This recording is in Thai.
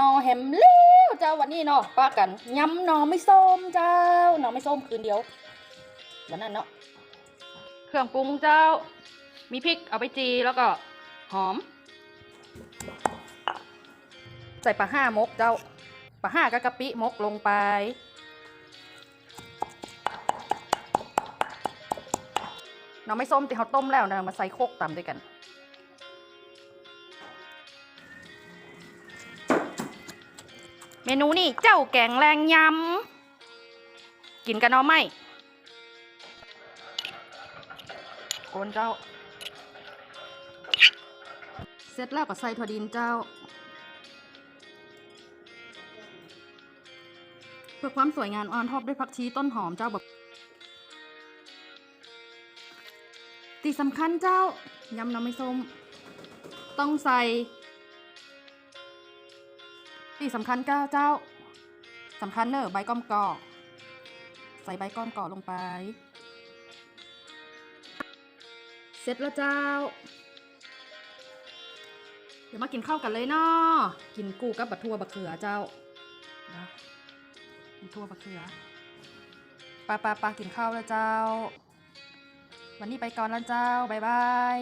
นอแฮมเลี้ยวเจ้าวันนี้เนาะป้ากันยำนอไม่ส้มเจ้านอไม่ส้มคืนเดียววันนั้นเนาะเครื่องปรุงเจ้า มีพริกเอาไปจีแล้วก็หอม ใส่ปลาห้ามกเจ้าปลาห้ากับกะปิมกลงไปนอไม่ส้มที่เขาต้มแล้วนะมาใส่โคกตามด้วยกัน เมนูนี่เจ้าแกงแรงยำ กินกันเอาไหมโกนเจ้า เสร็จแล้วก็ใส่ถั่วดินเจ้า เพื่อความสวยงามออนท็อปด้วยผักชีต้นหอมเจ้าแบบที่สำคัญเจ้ายำน้ำไม่ส้ม ต้องใส่ ที่สำคัญก็เจ้าสำคัญเนอะใบก้อมกอกใส่ใบก้อมกอกลงไป เสร็จแล้วเจ้า เดี๋ยวมากินข้าวกันเลยเนาะกินกูกับบัทั่วบะเขือเจ้านะบัทั่วบะเขือปลาปลาปลากินข้าวแล้วเจ้า วันนี้ไปก่อนแล้วเจ้า บ๊ายบาย